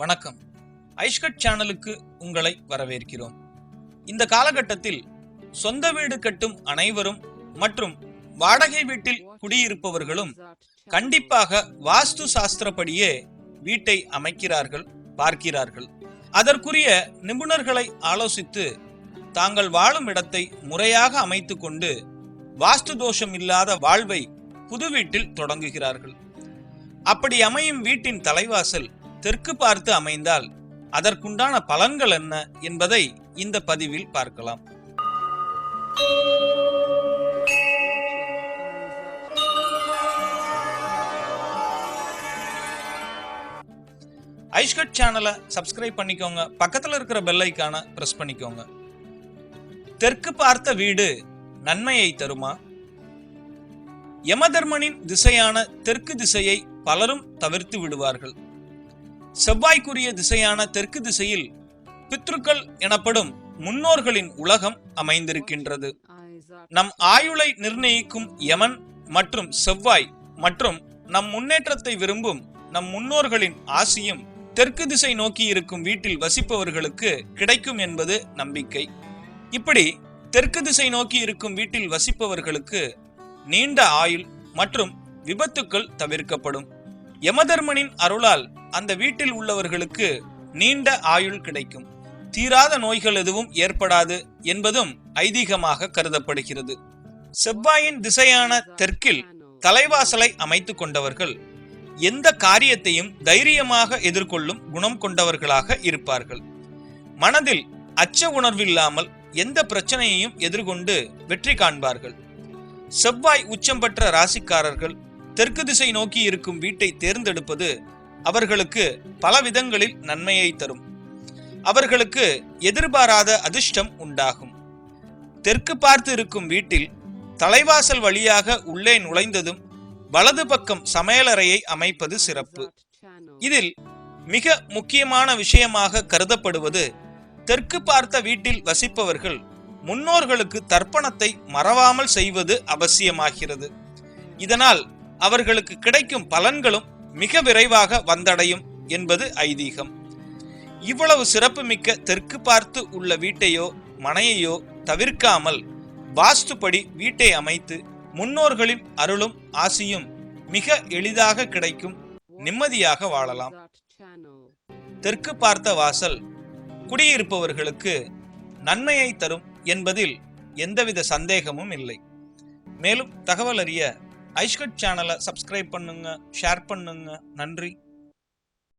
வணக்கம். ஐஷ்கட் சேனலுக்கு உங்களை வரவேற்கிறோம். இந்த காலகட்டத்தில் சொந்த வீடு கட்டும் அனைவரும் மற்றும் வாடகை வீட்டில் குடியிருப்பவர்களும் கண்டிப்பாக வாஸ்து சாஸ்திரப்படியே வீட்டை அமைக்கிறார்கள் பார்க்கிறார்கள். அதற்குரிய நிபுணர்களை ஆலோசித்து தாங்கள் வாழும் இடத்தை முறையாக அமைத்து கொண்டு வாஸ்து தோஷம் இல்லாத வாழ்வை புது வீட்டில் தொடங்குகிறார்கள். அப்படி அமையும் வீட்டின் தலைவாசல் தெற்கு பார்த்து அமைந்தால் அதற்குண்டான பலன்கள் என்ன என்பதை இந்த பதிவில் பார்க்கலாம். ஐஷ்கட் சேனலை சப்ஸ்கிரைப் பண்ணிக்கோங்க. பக்கத்துல இருக்கிற பெல் ஐக்கான பிரஸ் பண்ணிக்கோங்க. தெற்கு பார்த்த வீடு நன்மையை தருமா? யமதர்மனின் திசையான தெற்கு திசையை பலரும் தவிர்த்து விடுவார்கள். செவ்வாய்க்குரிய திசையான தெற்கு திசையில் பித்ருக்கள் எனப்படும் முன்னோர்களின் உலகம் அமைந்திருக்கின்றது. நம் ஆயுளை நிர்ணயிக்கும் யமன் மற்றும் செவ்வாய் மற்றும் நம் முன்னேற்றத்தை விரும்பும் நம் முன்னோர்களின் ஆசியும் தெற்கு திசை நோக்கி இருக்கும் வீட்டில் வசிப்பவர்களுக்கு கிடைக்கும் என்பது நம்பிக்கை. இப்படி தெற்கு திசை நோக்கி இருக்கும் வீட்டில் வசிப்பவர்களுக்கு நீண்ட ஆயுள் மற்றும் விபத்துக்கள் தவிர்க்கப்படும். யமதர்மனின் அருளால் அந்த வீட்டில் உள்ளவர்களுக்கு நீண்ட ஆயுள் கிடைக்கும். தீராத நோய்கள் எதுவும் ஏற்படாது என்பதும் ஐதீகமாக கருதப்படுகிறது. செவ்வாயின் திசையான தெற்கில் தலைவாசலை அமைத்துக் கொண்டவர்கள் எந்த காரியத்தையும் தைரியமாக எதிர்கொள்ளும் குணம் கொண்டவர்களாக இருப்பார்கள். மனதில் அச்ச உணர்வில்லாமல் எந்த பிரச்சனையையும் எதிர்கொண்டு வெற்றி காண்பார்கள். செவ்வாய் உச்சம் பெற்ற ராசிக்காரர்கள் தெற்கு திசை நோக்கி இருக்கும் வீட்டை தேர்ந்தெடுப்பது அவர்களுக்கு பல விதங்களில் நன்மையை தரும். அவர்களுக்கு எதிர்பாராத அதிர்ஷ்டம் உண்டாகும். தெற்கு பார்த்து இருக்கும் வீட்டில் தலைவாசல் வழியாக உள்ளே நுழைந்ததும் வலது பக்கம் சமையலறையை அமைப்பது சிறப்பு. இதில் மிக முக்கியமான விஷயமாக கருதப்படுவது தெற்கு பார்த்த வீட்டில் வசிப்பவர்கள் முன்னோர்களுக்கு தர்ப்பணத்தை மறவாமல் செய்வது அவசியமாகிறது. இதனால் அவர்களுக்கு கிடைக்கும் பலன்களும் மிக விரைவாக வந்தடையும் என்பது ஐதீகம். இவ்வளவு சிறப்புமிக்க தெற்கு பார்த்து உள்ள வீட்டையோ மனையையோ தவிர்க்காமல் வாஸ்துப்படி வீட்டை அமைத்து முன்னோர்களின் அருளும் ஆசியும் மிக எளிதாக கிடைக்கும் நிம்மதியாக வாழலாம். தெற்கு பார்த்த வாசல் குடியிருப்பவர்களுக்கு நன்மையை தரும் என்பதில் எந்தவித சந்தேகமும் இல்லை. மேலும் தகவல் அறிய ஐஷ்கட் சேனலை சப்ஸ்கிரைப் பண்ணுங்க ஷேர் பண்ணுங்க. நன்றி.